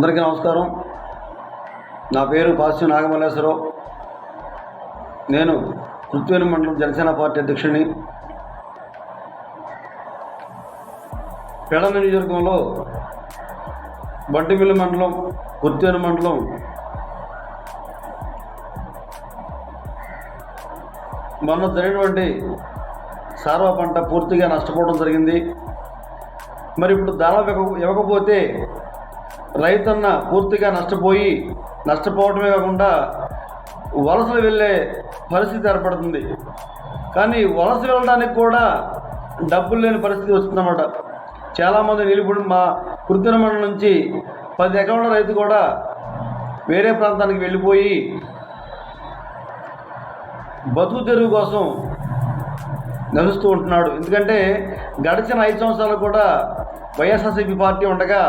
అందరికీ నమస్కారం. నా పేరు పాస్యం నాగమల్లేశ్వరరావు. నేను కృత్వేని మండలం జనసేన పార్టీ అధ్యక్షుడిని. పేడ నియోజకవర్గంలో బంటిమిల్లి మండలం కృత్వేని మండలం మొన్న జరిగినటువంటి సార్వ పంట పూర్తిగా నష్టపోవడం జరిగింది. మరి ఇప్పుడు ధర ఇవ్వక- ఇవ్వకపోతే రైతన్న పూర్తిగా నష్టపోయి నష్టపోవడమే కాకుండా వలసలు వెళ్ళే పరిస్థితి ఏర్పడుతుంది. కానీ వలస వెళ్ళడానికి కూడా డబ్బులు లేని పరిస్థితి వస్తుందన్నమాట. చాలామంది నిలుపుడు మా కృత్రిమ నుంచి పది ఎకరాల రైతు కూడా వేరే ప్రాంతానికి వెళ్ళిపోయి బతుకు తెరువు కోసం నడుస్తూ ఉంటున్నాడు. ఎందుకంటే గడిచిన ఐదు సంవత్సరాలు కూడా వైఎస్ఆర్సీపీ పార్టీ ఉండగా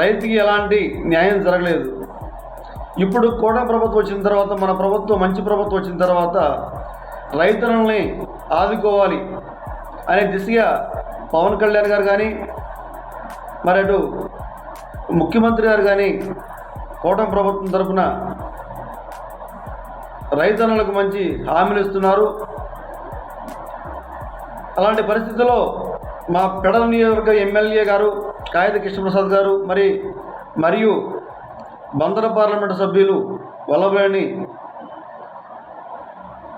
రైతుకి ఎలాంటి న్యాయం జరగలేదు. ఇప్పుడు కూడా ప్రభుత్వం వచ్చిన తర్వాత మన ప్రభుత్వం మంచి ప్రభుత్వం వచ్చిన తర్వాత రైతులని ఆదుకోవాలి అనే దిశగా పవన్ కళ్యాణ్ గారు కానీ మరి అటు ముఖ్యమంత్రి గారు కానీ కూటమి ప్రభుత్వం తరఫున రైతన్నలకు మంచి హామీలు ఇస్తున్నారు. అలాంటి పరిస్థితుల్లో మా పెడల నియోజకవర్గ ఎమ్మెల్యే గారు కాగిత కృష్ణప్రసాద్ గారు మరి మరియు బందర పార్లమెంటు సభ్యులు వల్లభేణి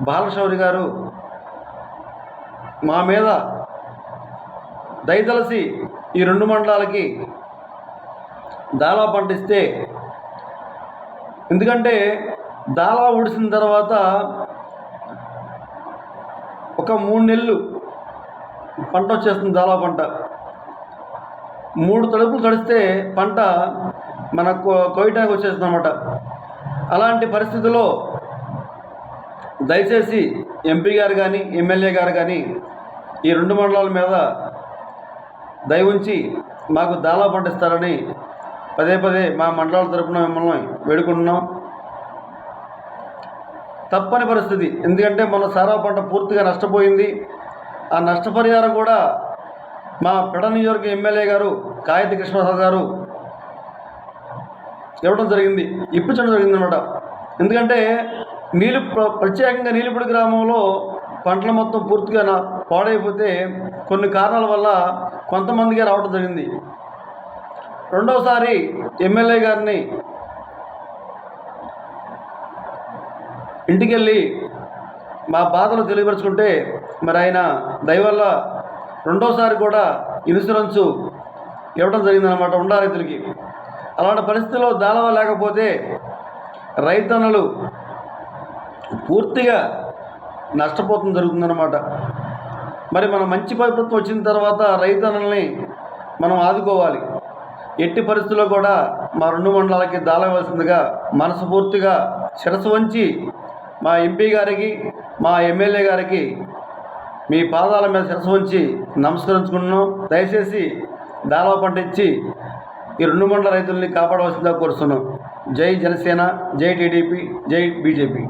బాలశౌరి గారు మా మీద దయతలసి ఈ రెండు మండలాలకి దాలా పంటిస్తే ఎందుకంటే దాలా ఊడిసిన తర్వాత ఒక మూడు నెలలు పంట వచ్చేస్తుంది దాలా పంట. మూడు తడుపులు తడిస్తే పంట మన కో- కోయటానికి వచ్చేస్తుంది అనమాట అలాంటి పరిస్థితుల్లో దయచేసి ఎంపీ గారు కానీ ఎమ్మెల్యే గారు కానీ ఈ రెండు మండలాల మీద దయ ఉంచి మాకు దాలా పండిస్తారని పదే పదే మా మండలాల తరపున మిమ్మల్ని వేడుకుంటున్నాం. తప్పని పరిస్థితి. ఎందుకంటే మన సారా పంట పూర్తిగా నష్టపోయింది. ఆ నష్టపరిహారం కూడా మా పెడ నియోజక ఎమ్మెల్యే గారు కాయతి కృష్ణప్రసాద్ గారు ఇవ్వడం జరిగింది. ఇప్పించడం జరిగింది అనమాట ఎందుకంటే నీళ్ళు ప్రత్యేకంగా నీలిపూడి గ్రామంలో పంటలు మొత్తం పూర్తిగా పాడైపోతే కొన్ని కారణాల వల్ల కొంతమందికి రావడం జరిగింది. రెండవసారి ఎమ్మెల్యే గారిని ఇంటికెళ్ళి మా బాధలు తెలియపరుచుకుంటే మరి ఆయన దయవల్ల రెండోసారి కూడా ఇన్సూరెన్సు ఇవ్వడం జరిగిందనమాట ఉండా రైతులకి. అలాంటి పరిస్థితుల్లో దాళవ లేకపోతే రైతన్నలు పూర్తిగా నష్టపోతుంది జరుగుతుందన్నమాట. మరి మన మంచి ప్రభుత్వం వచ్చిన తర్వాత రైతన్నల్ని మనం ఆదుకోవాలి. ఎట్టి పరిస్థితుల్లో కూడా మా రెండు మండలాలకి దాళవలసిందిగా మనస్ఫూర్తిగా శిరసు వంచి మా ఎంపీ గారికి మా ఎమ్మెల్యే గారికి మీ పాదాల మీద శిరస్సు ఉంచి నమస్కరించుకుంటున్నాం. దయచేసి దాళవ పంట ఇచ్చి ఈ రెండు మండల రైతుల్ని కాపాడవలసిందిగా కోరుస్తున్నాం జై జనసేన జై టీడీపీ జై బీజేపీ.